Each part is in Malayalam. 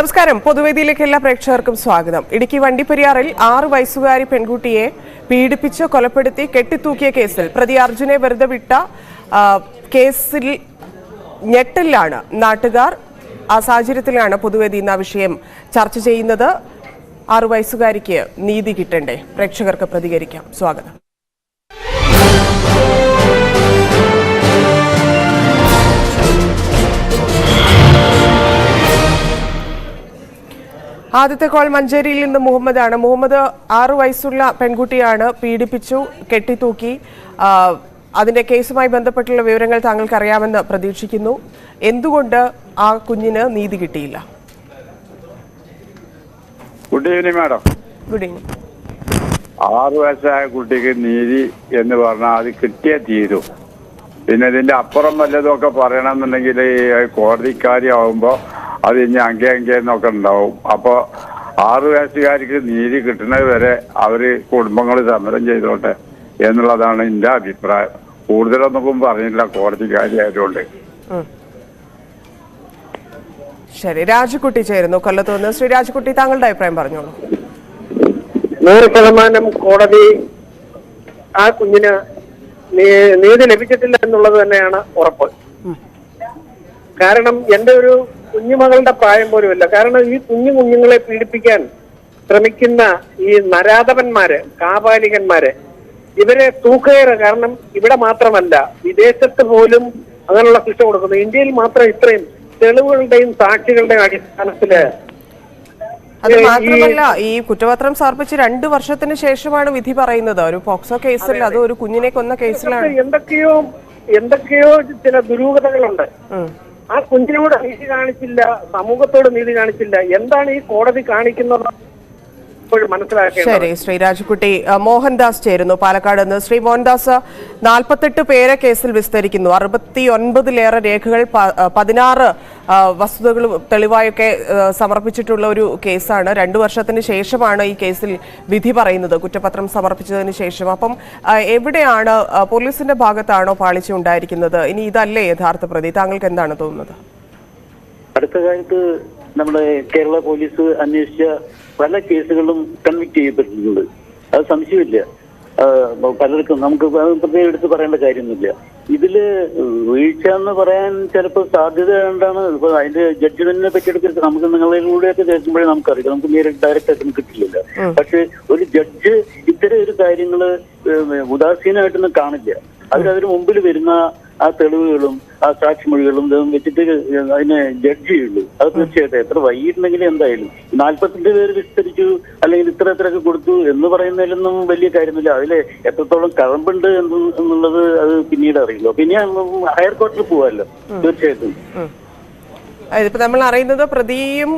നമസ്കാരം. പൊതുവേദിയിലേക്ക് എല്ലാ പ്രേക്ഷകർക്കും സ്വാഗതം. ഇടുക്കി വണ്ടിപ്പെരിയാറിൽ ആറ് വയസ്സുകാരി പെൺകുട്ടിയെ പീഡിപ്പിച്ച് കൊലപ്പെടുത്തി കെട്ടിത്തൂക്കിയ കേസിൽ പ്രതി അർജുനെ വെറുതെ വിട്ട കേസിൽ ഞെട്ടലിലാണ് നാട്ടുകാർ. ആ സാഹചര്യത്തിലാണ് പൊതുവേദി ഇന്ന് ആ വിഷയം ചർച്ച ചെയ്യുന്നത്. ആറു വയസ്സുകാരിക്ക് നീതി കിട്ടണ്ടേ? പ്രേക്ഷകർക്ക് പ്രതികരിക്കാം. സ്വാഗതം. ആദ്യത്തെ കോൾ മഞ്ചേരിയിൽ നിന്ന് മുഹമ്മദ് ആണ് മുഹമ്മദ് ആറു വയസ്സുള്ള പെൺകുട്ടിയാണ് പീഡിപ്പിച്ചു കെട്ടിത്തൂക്കി. അതിന്റെ കേസുമായി ബന്ധപ്പെട്ടുള്ള വിവരങ്ങൾ താങ്കൾക്ക് അറിയാമെന്ന് പ്രതീക്ഷിക്കുന്നു. എന്തുകൊണ്ട് ആ കുഞ്ഞിന് നീതി കിട്ടിയില്ല? Good evening madam good evening ആറു വയസ്സായ കുട്ടിക്ക് നീതി എന്ന് പറഞ്ഞാൽ അത് കിട്ടിയേ തീരും. പിന്നെ ഇതിന്റെ അപ്പുറം വല്ലതും ഒക്കെ പറയണമെന്നുണ്ടെങ്കിൽ കോടതിക്കാരി ആവുമ്പോ അത് ഇനി അങ്കേ അങ്കേ എന്നൊക്കെ ഉണ്ടാവും. അപ്പൊ ആറ് വയസ്സുകാർക്ക് നീതി കിട്ടുന്നത് വരെ അവർ കുടുംബങ്ങൾ സമരം ചെയ്തോട്ടെ എന്നുള്ളതാണ് എന്റെ അഭിപ്രായം. കൂടുതലൊന്നും പറഞ്ഞില്ല കോടതി കാര്യമായതുകൊണ്ട് ശരി രാജകുട്ടി ചേരുന്നു. കൊല്ലത്ത് നിന്ന് ശ്രീ രാജകുട്ടി താങ്കളുടെ അഭിപ്രായം പറഞ്ഞോളൂ. നൂറ് ശതമാനം കോടതി ആ കുഞ്ഞിന് നീതി ലഭിച്ചിട്ടില്ല എന്നുള്ളത് തന്നെയാണ് ഉറപ്പ്. കാരണം എന്റെ ഒരു കുഞ്ഞുമകളുടെ പ്രായം പോലുമില്ല. കാരണം ഈ കുഞ്ഞു കുഞ്ഞുങ്ങളെ പീഡിപ്പിക്കാൻ ശ്രമിക്കുന്ന ഈ നരാധപന്മാര് കാപാലികന്മാര് ഇവരെ തൂക്കുകയറ് കാരണം ഇവിടെ മാത്രമല്ല വിദേശത്ത് പോലും അങ്ങനെയുള്ള ശിക്ഷ കൊടുക്കുന്നു. ഇന്ത്യയിൽ മാത്രം ഇത്രയും തെളിവുകളുടെയും സാക്ഷികളുടെയും അടിസ്ഥാനത്തിൽ അത് മാത്രമല്ല ഈ കുറ്റപത്രം സമർപ്പിച്ച് രണ്ടു വർഷത്തിന് ശേഷമാണ് വിധി പറയുന്നത്. ഒരു പോക്സോ കേസിൽ അത് ഒരു കുഞ്ഞിനെ കൊന്ന കേസിലാണ്. എന്തൊക്കെയോ എന്തൊക്കെയോ ചില ദുരൂഹതകളുണ്ട്. ആ കുഞ്ഞിനോട് നീതി കാണിച്ചില്ല സമൂഹത്തോട് നീതി കാണിച്ചില്ല. എന്താണ് ഈ കോടതി കാണിക്കുന്നത്? ഇപ്പോഴും മനസ്സിലാക്കേണ്ടത് ശരി ശ്രീ രാജുക്കുട്ടി. മോഹൻദാസ് ചേരുന്നു പാലക്കാട് നിന്ന്. ശ്രീ മോഹൻദാസ് നാൽപ്പത്തെട്ട് പേരെ കേസിൽ വിസ്തരിക്കുന്നു. അറുപത്തി ഒൻപതിലേറെ രേഖകൾ പതിനാറ് വസ്തുതകളും തെളിവായൊക്കെ സമർപ്പിച്ചിട്ടുള്ള ഒരു കേസാണ്. രണ്ടു വർഷത്തിന് ശേഷമാണ് ഈ കേസിൽ വിധി പറയുന്നത്. കുറ്റപത്രം സമർപ്പിച്ചതിന് ശേഷം. അപ്പം എവിടെയാണ് പോലീസിന്റെ ഭാഗത്താണോ പാളിച്ച ഉണ്ടായിരിക്കുന്നത്? ഇനി ഇതല്ലേ യഥാർത്ഥ പ്രതി. താങ്കൾക്ക് എന്താണ് തോന്നുന്നത്? അടുത്ത കാലത്ത് നമ്മുടെ കേരള പോലീസ് അന്വേഷിച്ച പല കേസുകളും കൺവിക്ട് ചെയ്യപ്പെട്ടിട്ടുണ്ട്. അത് സംശയമില്ല. പലർക്കും നമുക്ക് പ്രത്യേകം എടുത്ത് പറയേണ്ട കാര്യമൊന്നുമില്ല. ഇതിൽ വീഴ്ച എന്ന് പറയാൻ ചിലപ്പോൾ സാധ്യത ഉണ്ടാണ്. ഇപ്പൊ അതിന്റെ ജഡ്ജ്മെന്റിനെ പറ്റിയെടുക്കരുത് നമുക്ക് നിങ്ങളിലൂടെയൊക്കെ കേൾക്കുമ്പോഴേ നമുക്കറിയാം. നമുക്ക് നേരിട്ട് ഡയറക്റ്റ് ആയിട്ട് കിട്ടില്ല പക്ഷെ ഒരു ജഡ്ജ് ഇത്തരം ഒരു കാര്യങ്ങൾ ഉദാസീനമായിട്ടൊന്നും കാണില്ല. അതിന് അതിന് മുമ്പിൽ വരുന്ന ആ തെളിവുകളും ആ സാക്ഷിമൊഴികളും ഇതും വെച്ചിട്ട് അതിനെ ജഡ്ജ് ചെയ്യുള്ളൂ. അത് തീർച്ചയായിട്ടും എത്ര വൈകിട്ടുണ്ടെങ്കിലും എന്തായാലും. നാൽപ്പത്തിരണ്ട് പേര് വിസ്തരിച്ചു അല്ലെങ്കിൽ ഇത്ര ഇത്രയൊക്കെ കൊടുത്തു എന്ന് പറയുന്നതിലൊന്നും വലിയ കാര്യമില്ല അതിൽ എത്രത്തോളം കഴമ്പുണ്ട് എന്ന് എന്നുള്ളത് അത് പിന്നീട് അറിയില്ല. പിന്നെ ഹയർ കോർട്ടിൽ പോവാല്ലോ. തീർച്ചയായിട്ടും. ഇതിപ്പോ നമ്മൾ അറിയുന്നത് പ്രതിയും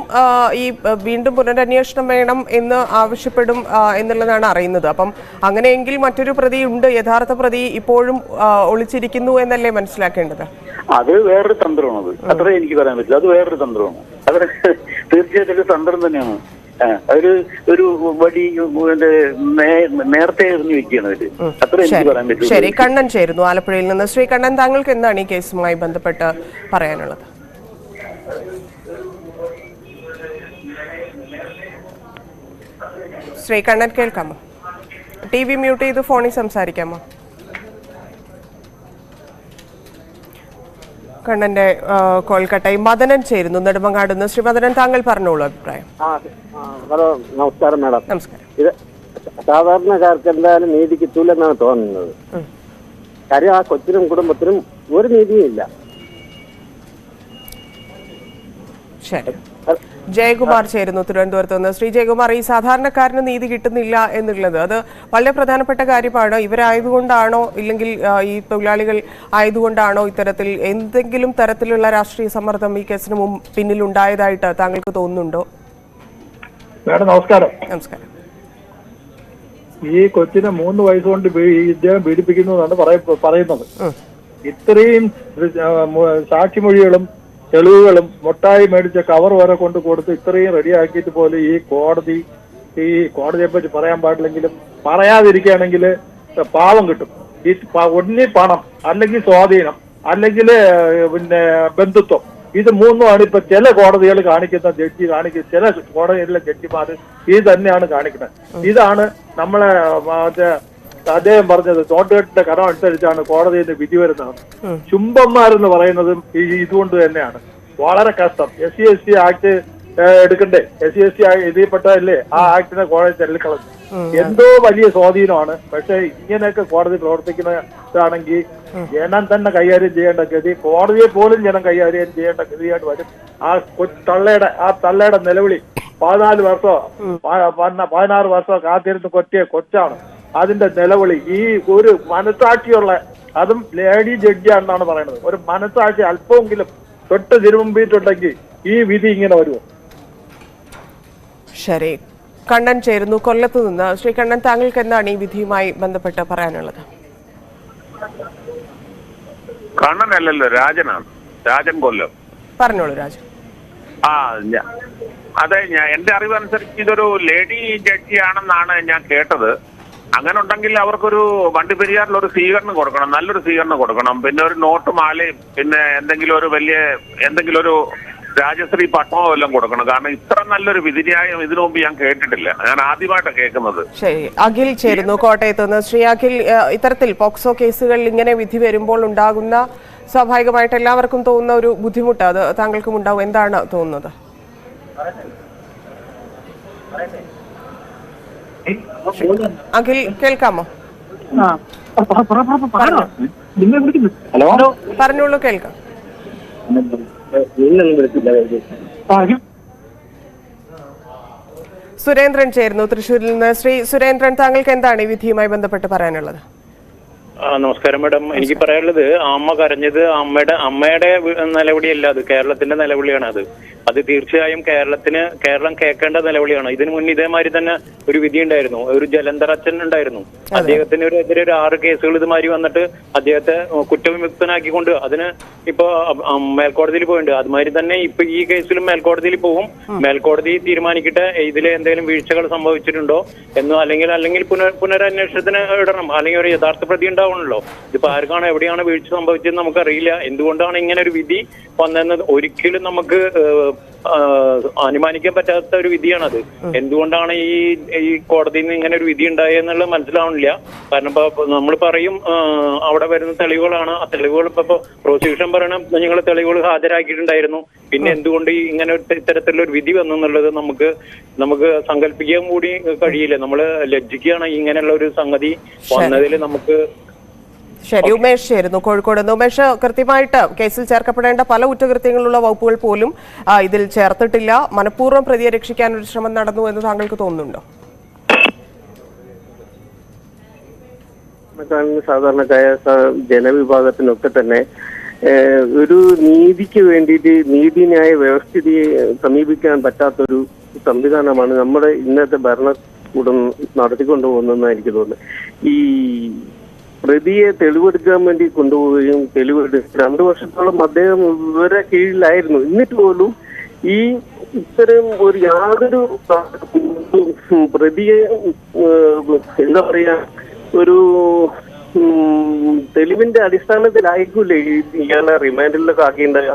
ഈ വീണ്ടും പുനരന്വേഷണം വേണം എന്ന് ആവശ്യപ്പെടും എന്നുള്ളതാണ് അറിയുന്നത്. അപ്പം അങ്ങനെയെങ്കിൽ മറ്റൊരു പ്രതി ഉണ്ട്. യഥാർത്ഥ പ്രതി ഇപ്പോഴും ഒളിച്ചിരിക്കുന്നു എന്നല്ലേ മനസ്സിലാക്കേണ്ടത്? അത് വേറൊരു തന്ത്രമാണ് അത്. അത്രേ എനിക്ക് പറയാൻ പറ്റില്ല. അത് വേറൊരു തന്ത്രമാണ്. അത് തീർച്ചയായിട്ടും ഒരു തന്ത്രം തന്നെയാണ്. അതൊരു ഒരു വടി നേരത്തെ എറിഞ്ഞു വെക്കുകയാണ് അവർ. അത്ര എനിക്ക് പറയാൻ പറ്റില്ല ശരി. കണ്ണൻ ചേരുന്നു. ആലപ്പുഴയിൽ നിന്ന് ശ്രീ കണ്ണൻ താങ്കൾക്ക് എന്താണ് ഈ കേസുമായി ബന്ധപ്പെട്ട് പറയാനുള്ളത്? ശ്രീ കണ്ണൻ കേൾക്കാമോ? ടി വി മ്യൂട്ട് ചെയ്ത് ഫോണിൽ സംസാരിക്കാമോ? കണ്ണന്റെ കൊൽക്കട്ടയും മദനൻ ചേരുന്നു. നെടുമങ്ങാട് നിന്ന് ശ്രീ മദനൻ താങ്കൾ പറഞ്ഞോളൂ അഭിപ്രായം. ഹലോ നമസ്കാരം മാഡം. നമസ്കാരം. ഇത് സാധാരണക്കാർക്ക് എന്തായാലും നീതി കിട്ടൂലെന്നാണ് തോന്നുന്നത്. കാര്യം ആ കൊച്ചിനും കുടുംബത്തിനും ഒരു നീതിയും ഇല്ല. ശരി ജയകുമാർ ചേരുന്നു തിരുവനന്തപുരത്ത് നിന്ന്. ശ്രീ ജയകുമാർ ഈ സാധാരണക്കാരന് നീതി കിട്ടുന്നില്ല എന്നുള്ളത് അത് വളരെ പ്രധാനപ്പെട്ട കാര്യമാണ്. ഇവരായതുകൊണ്ടാണോ ഇല്ലെങ്കിൽ ഈ തൊഴിലാളികൾ ആയതുകൊണ്ടാണോ ഇത്തരത്തിൽ എന്തെങ്കിലും തരത്തിലുള്ള രാഷ്ട്രീയ സമ്മർദ്ദം ഈ കേസിന് പിന്നിൽ ഉണ്ടായതായിട്ട് താങ്കൾക്ക് തോന്നുന്നുണ്ടോ? മാഡം നമസ്കാരം. നമസ്കാരം. ഈ കൊച്ചിനെ മൂന്ന് വയസ്സുകൊണ്ട് ഇദ്ദേഹം പീഡിപ്പിക്കുന്നു എന്നാണ് പറയുന്നത്. ഇത്രയും സാക്ഷിമൊഴികളും തെളിവുകളും മുട്ടായി മേടിച്ച കവർ വരെ കൊണ്ട് കൊടുത്ത് ഇത്രയും റെഡിയാക്കിയിട്ട് പോലും ഈ കോടതി ഈ കോടതിയെ പറ്റി പറയാൻ പാടില്ലെങ്കിലും പറയാതിരിക്കുകയാണെങ്കിൽ പാവം കിട്ടും. ഈ ഒന്നി പണം അല്ലെങ്കിൽ സ്വാധീനം അല്ലെങ്കിൽ പിന്നെ ബന്ധുത്വം ഇത് മൂന്നുമാണ് ഇപ്പൊ ചില കോടതികൾ കാണിക്കുന്ന ജഡ്ജി കാണിക്കുന്ന ചില കോടതികളിലെ ജഡ്ജിമാർ ഇത് തന്നെയാണ് കാണിക്കുന്നത്. ഇതാണ് നമ്മളെ മറ്റേ അദ്ദേഹം പറഞ്ഞത് നോട്ടുകെട്ടിന്റെ കടം അനുസരിച്ചാണ് കോടതിയിൽ നിന്ന് വിധി വരുന്നത്. ചുംബന്മാരെന്ന് പറയുന്നതും ഈ ഇതുകൊണ്ട് തന്നെയാണ്. വളരെ കഷ്ടം. S C S T act എടുക്കണ്ടേ? എസ് സി എസ് ടി ഇതിൽപ്പെട്ടതല്ലേ ആ ആക്ടിനെ കോടതി തള്ളിക്കളഞ്ഞു എന്തോ വലിയ സ്വാധീനമാണ്. പക്ഷെ ഇങ്ങനെയൊക്കെ കോടതി പ്രവർത്തിക്കുന്നതാണെങ്കിൽ ജനം തന്നെ കൈകാര്യം ചെയ്യേണ്ട ഗതി കോടതിയെ പോലും ജനം കൈകാര്യം ചെയ്യേണ്ട ഗതിയായിട്ട് വരും. ആ തള്ളയുടെ ആ തള്ളയുടെ നിലവിളി പതിനാല് വർഷമോ പതിനാറ് വർഷമോ കാത്തിരുന്ന് കൊറ്റിയ കൊച്ചാണ്. അതിന്റെ നിലവിളി ഈ ഒരു മനസാക്ഷിയുള്ള അതും ലേഡി ജഡ്ജിയാണെന്നാണ് പറയുന്നത്. ഒരു മനസാക്ഷി അല്പമെങ്കിലും തൊട്ട് തിരുമുമ്പിട്ടുണ്ടെങ്കിൽ ഈ വിധി ഇങ്ങനെ വരുമോ? ശരി കണ്ണൻ ചേരുന്നു. കൊല്ലത്ത് നിന്ന്. ശ്രീ കണ്ണൻ താങ്കൾക്ക് എന്താണ് ഈ വിധിയുമായി ബന്ധപ്പെട്ട് പറയാനുള്ളത്? കണ്ണനല്ലല്ലോ രാജനാണ്. രാജൻ കൊല്ലം. പറഞ്ഞോളൂ രാജൻ. ആ അതെ ഞാൻ എന്റെ അറിവനുസരിച്ച് ഇതൊരു ലേഡി ജഡ്ജിയാണെന്നാണ് ഞാൻ കേട്ടത്. അങ്ങനെ ഉണ്ടെങ്കിൽ അവർക്കൊരു വണ്ടി പെരിയാറിൽ ഒരു സ്വീകരണം കൊടുക്കണം നല്ലൊരു സ്വീകരണം കൊടുക്കണം. പിന്നെ ഒരു നോട്ട് മാലയും പിന്നെ എന്തെങ്കിലും ഒരു വലിയ എന്തെങ്കിലും ഒരു രാജശ്രീ പട്ടമോ എല്ലാം കൊടുക്കണം. കാരണം ഇത്ര നല്ലൊരു വിധിന്യായം ഇതിനു മുമ്പ് ഞാൻ കേട്ടിട്ടില്ല. ഞാൻ ആദ്യമായിട്ടാണ് കേൾക്കുന്നത്. ശരി. അഖിൽ ചേരുന്നു കോട്ടയത്ത് നിന്ന്. ശ്രീ അഖിൽ ഇത്തരത്തിൽ പോക്സോ കേസുകളിൽ ഇങ്ങനെ വിധി വരുമ്പോൾ ഉണ്ടാകുന്ന സ്വാഭാവികമായിട്ട് എല്ലാവർക്കും തോന്നുന്ന ഒരു ബുദ്ധിമുട്ട് അത് താങ്കൾക്കും ഉണ്ടാവും. എന്താണ് തോന്നുന്നത്? അഖിൽ കേൾക്കാമോ? ഹലോ? പറഞ്ഞോളൂ കേൾക്കാം. സുരേന്ദ്രൻ ചേരുന്നു തൃശ്ശൂരിൽ നിന്ന്. ശ്രീ സുരേന്ദ്രൻ താങ്കൾക്ക് എന്താണ് ഈ വിധിയുമായി ബന്ധപ്പെട്ട് പറയാനുള്ളത്? ആ നമസ്കാരം മാഡം. എനിക്ക് പറയാനുള്ളത് അമ്മ കരഞ്ഞത് അമ്മയുടെ അമ്മയുടെ നിലവിളിയല്ല അത്. കേരളത്തിന്റെ നിലവിളിയാണ് അത്. അത് തീർച്ചയായും കേരളത്തിന് കേരളം കേൾക്കേണ്ട നിലവിളിയാണ്. ഇതിനു മുന്നേ ഇതേമാതിരി തന്നെ ഒരു വിധി ഉണ്ടായിരുന്നു. ഒരു ജലന്ധർ അച്ഛൻ ഉണ്ടായിരുന്നു അദ്ദേഹത്തിന് ഒരു എതിരെ ഒരു ആറ് കേസുകൾ ഇതുമാതിരി വന്നിട്ട് അദ്ദേഹത്തെ കുറ്റവിമുക്തനാക്കിക്കൊണ്ട് അതിന് ഇപ്പൊ മേൽക്കോടതിയിൽ പോയിട്ടുണ്ട്. അതുമാതിരി തന്നെ ഇപ്പൊ ഈ കേസിലും മേൽക്കോടതിയിൽ പോകും മേൽക്കോടതി തീരുമാനിക്കട്ടെ ഇതിൽ എന്തെങ്കിലും വീഴ്ചകൾ സംഭവിച്ചിട്ടുണ്ടോ എന്നോ അല്ലെങ്കിൽ അല്ലെങ്കിൽ പുനർ പുനരന്വേഷണത്തിന് ഇടണം. അല്ലെങ്കിൽ ഒരു യഥാർത്ഥ പ്രതി ഉണ്ടാവണല്ലോ ഇതിപ്പോ ആർക്കാണ് എവിടെയാണ് വീഴ്ച സംഭവിച്ചത് നമുക്കറിയില്ല. എന്തുകൊണ്ടാണ് ഇങ്ങനെ ഒരു വിധി വന്നതെന്ന് ഒരിക്കലും നമുക്ക് അനുമാനിക്കാൻ പറ്റാത്ത ഒരു വിധിയാണത്. എന്തുകൊണ്ടാണ് ഈ ഈ കോടതിയിൽ നിന്ന് ഇങ്ങനെ ഒരു വിധി ഉണ്ടായെന്നുള്ളത് മനസ്സിലാവണില്ല. കാരണം ഇപ്പൊ നമ്മൾ പറയും അവിടെ വരുന്ന തെളിവുകളാണ്. ആ തെളിവുകൾ ഇപ്പൊ പ്രോസിക്യൂഷൻ പറയണം നിങ്ങൾ തെളിവുകൾ ഹാജരാക്കിയിട്ടുണ്ടായിരുന്നു. പിന്നെ എന്തുകൊണ്ട് ഈ ഇങ്ങനെ ഇത്തരത്തിലുള്ള ഒരു വിധി വന്നു എന്നുള്ളത് നമുക്ക് നമുക്ക് സങ്കല്പിക്കാൻ കൂടി കഴിയില്ല. നമ്മൾ ലജ്ജിക്കുകയാണ് ഇങ്ങനെയുള്ള ഒരു സംഗതി വന്നതിൽ നമുക്ക് ശരി ഉമേഷ് ആയിരുന്നു കോഴിക്കോട് നിന്ന് ഉമേഷ് കൃത്യമായിട്ട് കേസിൽ ചേർക്കപ്പെടേണ്ട പല കുറ്റകൃത്യങ്ങളുള്ള വകുപ്പുകൾ പോലും ഇതിൽ ചേർത്തിട്ടില്ല. മനഃപൂർവം പ്രതിയെ രക്ഷിക്കാൻ ഒരു ശ്രമം നടന്നു എന്ന് താങ്കൾക്ക് തോന്നുന്നുണ്ടോ? സാധാരണക്കായ ജനവിഭാഗത്തിനൊക്കെ തന്നെ ഒരു നീതിക്ക് വേണ്ടിയിട്ട് നീതിന്യായ വ്യവസ്ഥിതിയെ സമീപിക്കാൻ പറ്റാത്തൊരു സംവിധാനമാണ് നമ്മുടെ ഇന്നത്തെ ഭരണകൂടം നടത്തിക്കൊണ്ടു പോകുന്നതെന്നാണ് എനിക്ക് തോന്നുന്നത്. ഈ പ്രതിയെ തെളിവെടുക്കാൻ വേണ്ടി കൊണ്ടുപോവുകയും തെളിവെടു രണ്ടു വർഷത്തോളം അദ്ദേഹം ഇവരെ കീഴിലായിരുന്നു. എന്നിട്ട് പോലും ഈ ഇത്തരം ഒരു യാതൊരു പ്രതിയെ എന്താ പറയാ ഒരു തെളിവിന്റെ അടിസ്ഥാനത്തിലായിരിക്കൂലേ ഇയാളെ റിമാൻഡിലൊക്കെ ആക്കിയിട്ടുണ്ടാകുക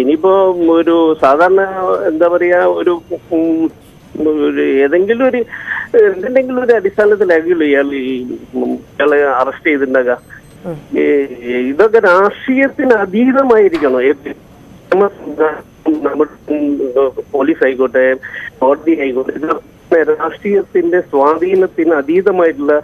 ഇനിയിപ്പോ ഒരു സാധാരണ എന്താ പറയാ ഒരു ഒരു ഏതെങ്കിലും ഒരു എന്തിന്റെങ്കിലും ഒരു അടിസ്ഥാനത്തിലായിരിക്കുമല്ലോ ഇയാൾ ഈ ഇയാളെ അറസ്റ്റ് ചെയ്തിട്ടുണ്ടാകുക ഇതൊക്കെ രാഷ്ട്രീയത്തിന് അതീതമായിരിക്കണം. പോലീസ് ആയിക്കോട്ടെ കോടതി ആയിക്കോട്ടെ രാഷ്ട്രീയത്തിന്റെ സ്വാധീനത്തിന് അതീതമായിട്ടുള്ള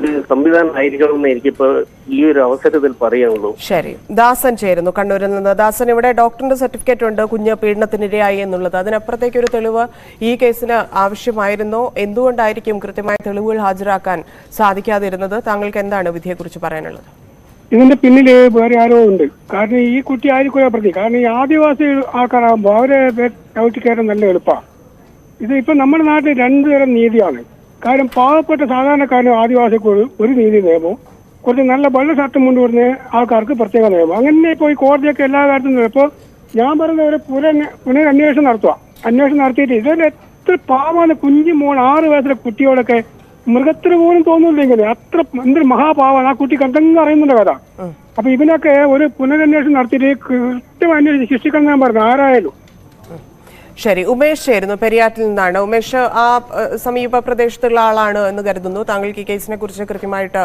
ഒരു സംവിധാനം ആയിരിക്കണം എന്ന് ഈ ഒരു അവസരത്തിൽ പറയാനുള്ളൂ. ശരി. ദാസൻ ചേരുന്നു കണ്ണൂരിൽ നിന്ന്. ദാസൻ ഇവിടെ ഡോക്ടറിന്റെ സർട്ടിഫിക്കറ്റ് ഉണ്ട് കുഞ്ഞ് പീഡനത്തിനിരയായി എന്നുള്ളത്. അതിനപ്പുറത്തേക്ക് ഒരു തെളിവ് ഈ കേസിന് ആവശ്യമായിരുന്നോ? എന്തുകൊണ്ടായിരിക്കും കൃത്യമായ തെളിവുകൾ ഹാജരാക്കാൻ സാധിക്കാതിരുന്നത്? താങ്കൾക്ക് എന്താണ് വിധിയെക്കുറിച്ച് പറയാനുള്ളത്? ഇതിന്റെ പിന്നിൽ വേറെ ആരോ ഉണ്ട്. കാരണം ഈ കുട്ടി ആയിരിക്കും പ്രതി കാരണം ഈ ആദിവാസി ആൾക്കാരാകുമ്പോൾ അവരെ ചവിട്ടി കയറാൻ നല്ല എളുപ്പമാണ് ഇത് ഇപ്പൊ നമ്മുടെ നാട്ടിൽ രണ്ടുതരം നീതിയാണ്. കാര്യം പാവപ്പെട്ട സാധാരണക്കാരനും ആദിവാസിക്ക് ഒരു നീതി നിയമവും കുറച്ച് നല്ല വെള്ള ഷർട്ടും കൊണ്ടുവരുന്ന ആൾക്കാർക്ക് പ്രത്യേക നിയമം അങ്ങനെ ഇപ്പോൾ ഈ കോടതിയൊക്കെ എല്ലാ കാര്യത്തിലും ഇപ്പോൾ ഞാൻ പറയുന്ന ഒരു പുനർ പുനരന്വേഷണം നടത്തുക. അന്വേഷണം നടത്തിയിട്ട് ഇതിൽ എത്ര പാവമാണ് കുഞ്ഞു മോൾ ആറ് വയസ്സിലെ കുട്ടിയോടൊക്കെ മൃഗത്തിന് പോലും തോന്നുന്നില്ലെങ്കിൽ അത്ര എന്തൊരു മഹാപാവാണ്. ആ കുട്ടി കണ്ടെന്ന് അറിയുന്നുണ്ട് കഥ. അപ്പൊ ഇവനൊക്കെ ഒരു പുനരന്വേഷണം നടത്തിയിട്ട് കൃത്യം അന്വേഷിച്ച് ശിക്ഷിക്കണം ഞാൻ പറഞ്ഞു. ആരായാലും. ശരി ഉമേഷ് ആയിരുന്നു പെരിയാറ്റിൽ നിന്നാണ്. ഉമേഷ് ആ സമീപ പ്രദേശത്തുള്ള ആളാണ് എന്ന് കരുതുന്നു. താങ്കൾക്ക് ഈ കേസിനെ കുറിച്ച് കൃത്യമായിട്ട്